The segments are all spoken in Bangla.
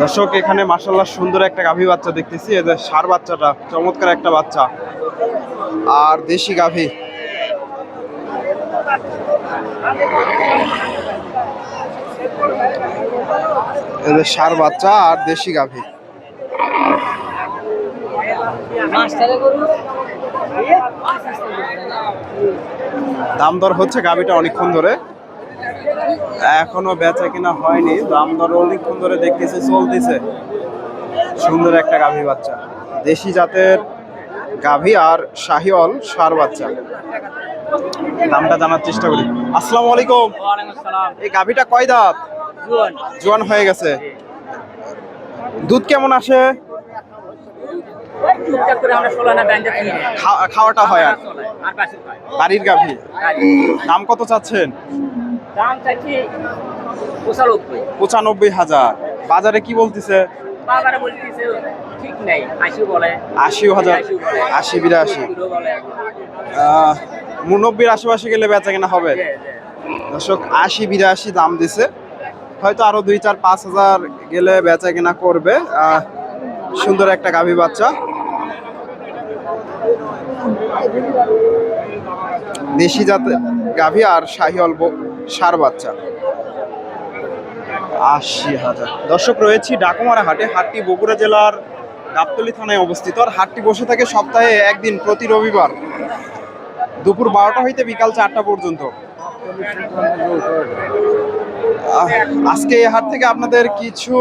দর্শক, এখানে মাসাল্লাহ সুন্দর একটা গাভী বাচ্চা দেখতেছি। এদের সার বাচ্চাটা, চমৎকার একটা বাচ্চা। আর দেশি গাভী। এদের সার বাচ্চা আর দেশি গাভী। দাম দর হচ্ছে গাভীটা অনেকক্ষণ ধরে। এখনও বেচা কিনা হয়নি দাম দর অনেকক্ষণ ধরে দেখতেছে চলতেছে। সুন্দর একটা গাভী বাচ্চা। দেশি জাতের গাভী আর শাহিওয়াল সার বাচ্চা। দামটা জানার চেষ্টা করি। আসসালামু আলাইকুম। এই গাভীটা কয় দাঁত? জোয়ান। হয়ে গেছে। দুধ কেমন আসে? খাওয়াটা হয় আর। বাড়ির গাভী। দাম কত চাচ্ছেন? দাম চাচ্ছি পঁচানব্বই। পঁচানব্বই হাজার। বাজারে কি বলতেছে? বাজারে বলতেছে ঠিক নেই আশি বলে। আশি হাজার আশি বিরাশি। নব্বইয়ের আশেপাশে গেলে বেচা কেনা হবে? দর্শক আশি বিরাশি দাম দিছে। হয়তো আরও দুই চার পাঁচ হাজার গেলে বেচা কেনা করবে। সুন্দর একটা গাভী বাচ্চা। দেশি জাতের গাভী আর শাহী শাহিওয়াল ষাঁড় বাচ্চা। আশি হাজার। দর্শক, রয়েছি ডাকুমারা হাটে, হাটটি বগুড়া জেলার গাবতলী থানায় অবস্থিত। আর হাটটি বসে থাকে সপ্তাহে একদিন, প্রতি রবিবার। দুপুর বারোটা হইতে বিকাল চারটা পর্যন্ত। আজকে এই হাট থেকে আপনাদের কিছু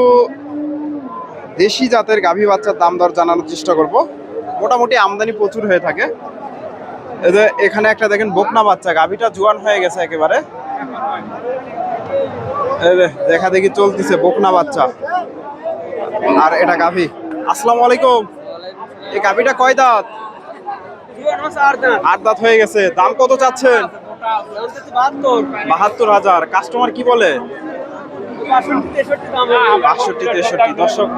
দেশি জাতের গাভী বাচ্চার দাম দর জানানোর চেষ্টা করব। মোটামুটি আমদানি প্রচুর হয়ে থাকে। এখানে একটা দেখেন বকনা বাচ্চা, গাভীটা জোয়ান হয়ে গেছে একেবারে। দেখা দেখি চলতেছে, বকনা বাচ্চা। আর এটা গাভী। আসসালামু আলাইকুম। এই গাভীটা কয় দাঁত? আট দাঁত হয়ে গেছে। দাম কত চাচ্ছেন? বাহাত্তর হাজার। কাস্টমার কি বলে? বাষট্টি, তেষট্টি। দর্শক,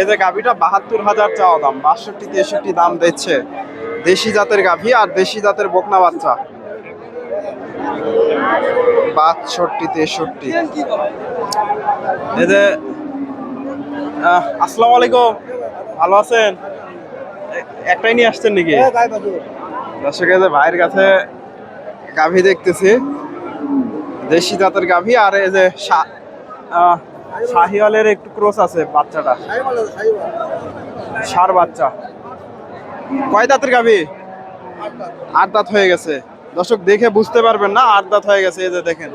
এই যে গাভীটা বাহাত্তর হাজার চাওয়া দাম। বাষট্টি, তেষট্টি দাম দিচ্ছে। দেশি জাতের গাভী আর দেশি জাতের বকনা বাচ্চা। বাষট্টি তেষট্টি। আসসালামু আলাইকুম। ভালো আছেন? একটাই নিয়ে আসছেন নাকি? দর্শক এই যে ভাইয়ের কাছে গাভী দেখতেছি। দেশি জাতের গাভী আর এই যে শাহিওয়ালের একটু ক্রস আছে বাচ্চাটা। সার বাচ্চা। কয় দাঁতের গাভী? আট দাঁত হয়ে গেছে। দর্শক দেখে বুঝতে পারবেন না আট দাঁত হয়ে গেছে এই যে দেখেন।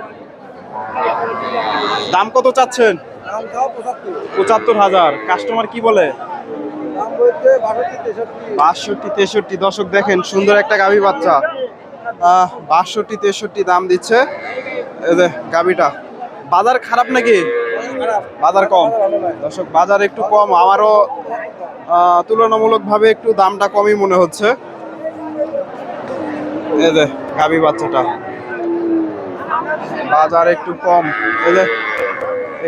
দাম কত চাচ্ছেন? পঁচাত্তর। হাজার। কাস্টমার কি বলে? বাষট্টি তেষট্টি। দর্শক দেখেন সুন্দর একটা গাভী বাচ্চা। বাষট্টি তেষট্টি দাম দিচ্ছে। গাভীটা। বাজার খারাপ নাকি? বাজার কম। দর্শক বাজার একটু কম। আমারও তুলনামূলকভাবে একটু দামটা কমই মনে হচ্ছে। যে গাভী বাচ্চাটা। বাজার একটু কম। এই যে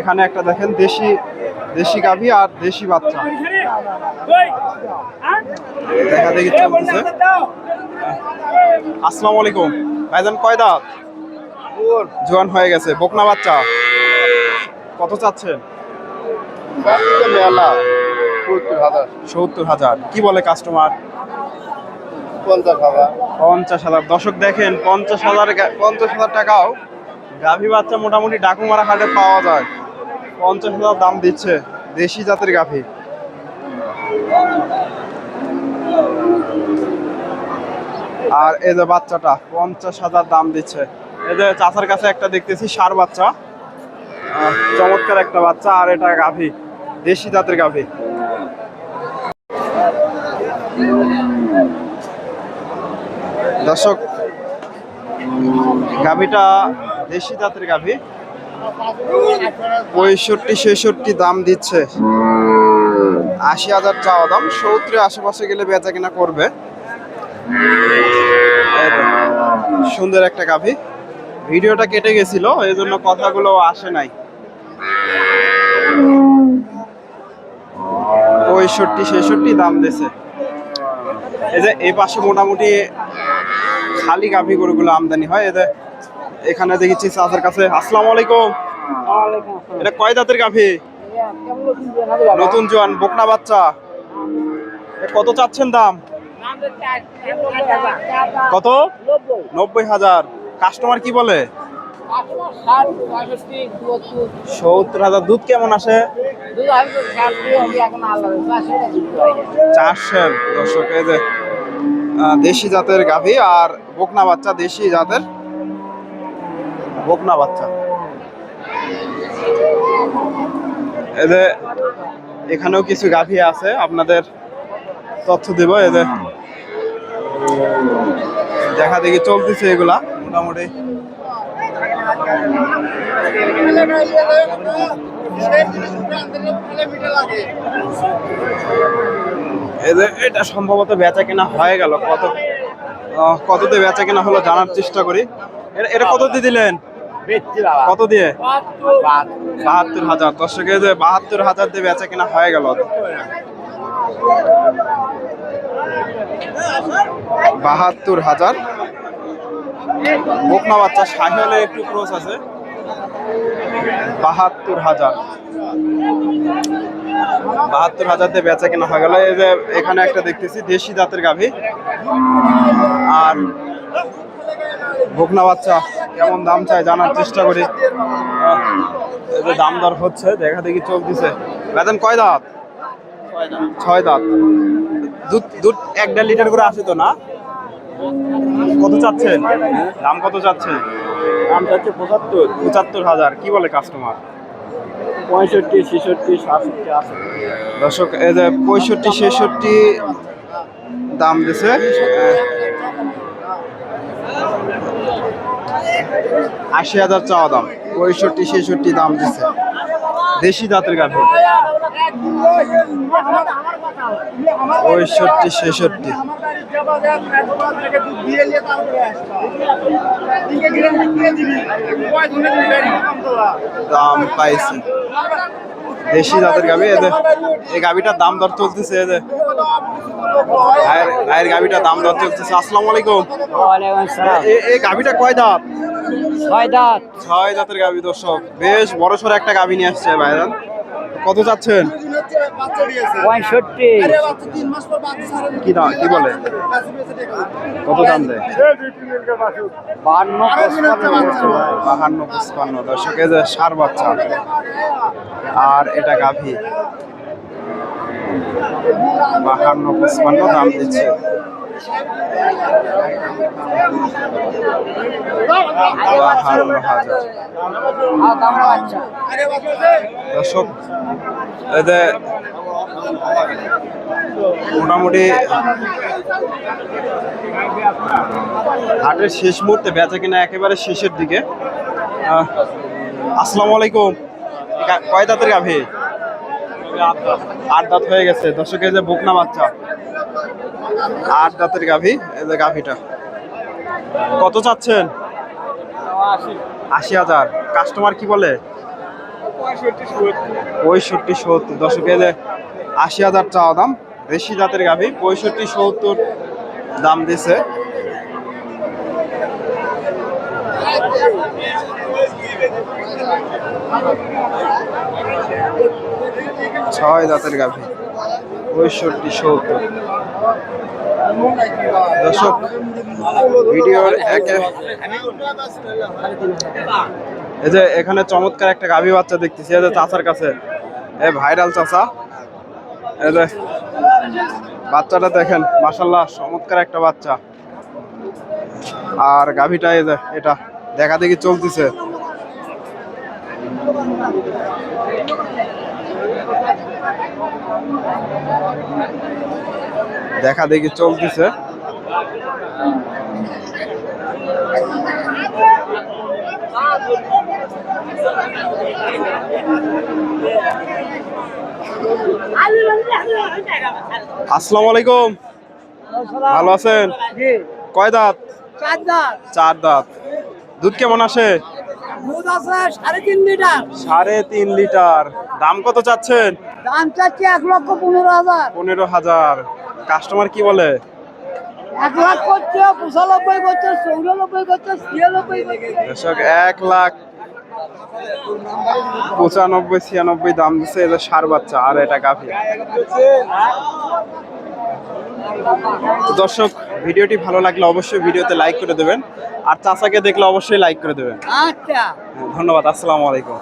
এখানে একটা দেখেন দেশি দেশি গাভী আর দেশি বাচ্চা। দেখা দেখি চলতেছে। আসসালামু আলাইকুম। ভাইজান কয় দাঁত? জোয়ান হয়ে গেছে। বকনা বাচ্চা। কত চাচ্ছেন? সত্তর হাজার। কি বলে কাস্টমার পঞ্চাশ হাজার। পঞ্চাশ দর্শক দেখেন, পঞ্চাশ হাজার পঞ্চাশ হাজার টাকাও গাভী বাচ্চা মোটামুটি ডাকুমারা হাটে পাওয়া যায়। পঞ্চাশ হাজার দাম দিচ্ছে দেশি জাতের গাভী। আর এই যে বাচ্চাটা, পঞ্চাশ হাজার দাম দিচ্ছে। এই যে চাচার কাছে একটা দেখতেছি, সার বাচ্চা। চমৎকার একটা বাচ্চা, আর এটা গাভী, দেশি জাতের গাভী। দর্শক গাভীটা দেশি জাতের গাভী। পঁয়ষট্টি, ছেষট্টি দাম দিচ্ছে। আশি হাজার চাওয়া দাম, সত্তরের আশেপাশে গেলে বেচা কিনা করবে। সুন্দর একটা গাভী। ভিডিওটা কেটে গেছিল, এই জন্য কথাগুলো আসে নাই। পঁয়ষট্টি, ছেষট্টি দাম দিছে। এই যে এই পাশে মোটামুটি খালি গাভী গরুগুলো আমদানি হয়। এদের এখানে দেখেছি চাচার কাছে। আসসালামু আলাইকুম। এটা কয় দাঁতের গাভী? নতুন জোয়ান, বকনা বাচ্চা। কত চাচ্ছেন দাম? কত? নব্বই হাজার। কাস্টমার কি বলে? সত্তর হাজার। দুধ কেমন আসে? চারশের দর্শক দেশি জাতের গাভী। আর বকনা বাচ্চা দেশি যাদের বকনা বাচ্চা। যে এখানেও কিছু গাভী আছে, আপনাদের তথ্য দেব এদের দেখা দেখি চলতেছে এগুলা, মোটামুটি। এটা সম্ভবত বেচা কেনা হয়ে গেল, কত আহ, কততে বেচা কিনা হলো জানার চেষ্টা করি। এটা- এটা কত দিয়ে দিলেন? কত দিয়ে? বাহাত্তর। হাজার। দর্শকে যে বাহাত্তর হাজার দিয়ে বেচা কেনা হয়ে গেল। বাহাত্তর হাজার। বকনা বাচ্চা সাহেলে একটু ক্রোস আছে। বাহাত্তর হাজার। বাহাত্তর হাজার দিয়ে বেচা কেনা হয়ে গেল। এই যে এখানে একটা দেখতেছি দেশি জাতের গাভী। আর বকনা বাচ্চা কেমন দাম চাই জানার চেষ্টা করি। দাম দর হচ্ছে দেখা দেখি চোখ দিছে বেতন কয় দাঁত? ছয় দাঁত। দুধ দুধ এক দেড় লিটার করে আসে তো না? কত চাচ্ছেন? দাম কত চাচ্ছেন? দাম যাচ্ছে পঁচাত্তর। পঁচাত্তর হাজার কি বলে কাস্টমার পঁয়ষট্টি, ছেষট্টি, সাতষট্টি, আটষট্টি। দর্শক পঁয়ষট্টি, ছেষট্টি দাম দিছে আশি হাজার চাওয়া দাম, পঁয়ষট্টি, ছেষট্টি দাম দিছে। দেশি জাতের গাভী। পঁয়ষট্টি, ছেষট্টি। দাম পাইছে। দেশি জাতের গাভী এদের এই গাভীটার দাম দর চলতেছে এদের ভাইয়ের ভাইয়ের গাভীটার দাম দর চলতেছে। আসসালামু আলাইকুম। এ- এই গাভীটা কয় দাঁত? ছয় দাঁত। ছয় জাতের গাভী দর্শক। বেশ বড় সড়ো একটা গাভী নিয়ে আসছে ভাইরা কত চাচ্ছেন? পঁয়ষট্টি। কি দাম কি বলে? কত দাম দেয়? বাহান্ন পঁচপান্ন। দর্শক এই যে সার বাচ্চা। আর এটা গাভী। বাহান্ন পঁচপান্ন দাম দিচ্ছে। দর্শক মোটামুটি হাটের শেষ মুহূর্তে বেচা কিনা একেবারে শেষের দিকে। আসসালামু আলাইকুম। কয় দাঁতের গাভী? আট দাঁত হয়ে গেছে। দর্শক, এই যে বকনা বাচ্চা। আট দাঁতের গাভী, এই যে গাভীটা। কত চাচ্ছেন? আশি হাজার। কাস্টমার কি বলে? পঁয়ষট্টি, সত্তর। দশকে এলে আশি হাজার চাওয়া দাম, দেশি জাতের গাভী, পঁয়ষট্টি, সত্তর দাম দিছে। ছয় জাতের গাভী, পঁয়ষট্টি, সত্তর। দর্শক, ভিডিওর এই যে এখানে চমৎকার একটা গাভী বাচ্চা দেখতেছি, এই যে চাচার কাছে। এ ভাইরাল চাচা। এই যে বাচ্চাটা দেখেন মাসাল্লাহ চমৎকার একটা বাচ্চা। আর গাভীটা এই যে, এটা দেখা দেখি চলতেছে। দেখা দেখি চলতেছে। আসসালামু আলাইকুম। ভালো আছেন? কয় দাঁত? চার দাঁত। চার দাঁত। দুধ কেমন আসে? আছে সাড়ে তিন লিটার। সাড়ে তিন লিটার। দাম কত চাচ্ছেন? দাম চাচ্ছি এক লক্ষ পনেরো হাজার। পনেরো হাজার। কাস্টমার কি বলে? এক লাখ করছে পঁচানব্বই করছে চৌরানব্বই করছে ছিয়ানব্বই দর্শক এক লাখ পঁচানব্বই ছিয়ানব্বই দাম দিচ্ছে এটা সার বাচ্চা আর এটা গাভী। দর্শক ভিডিওটি ভালো লাগলে অবশ্যই ভিডিওতে লাইক করে দেবেন আর চাচাকে দেখলে অবশ্যই লাইক করে দেবেন। আচ্ছা। ধন্যবাদ আসসালামু আলাইকুম।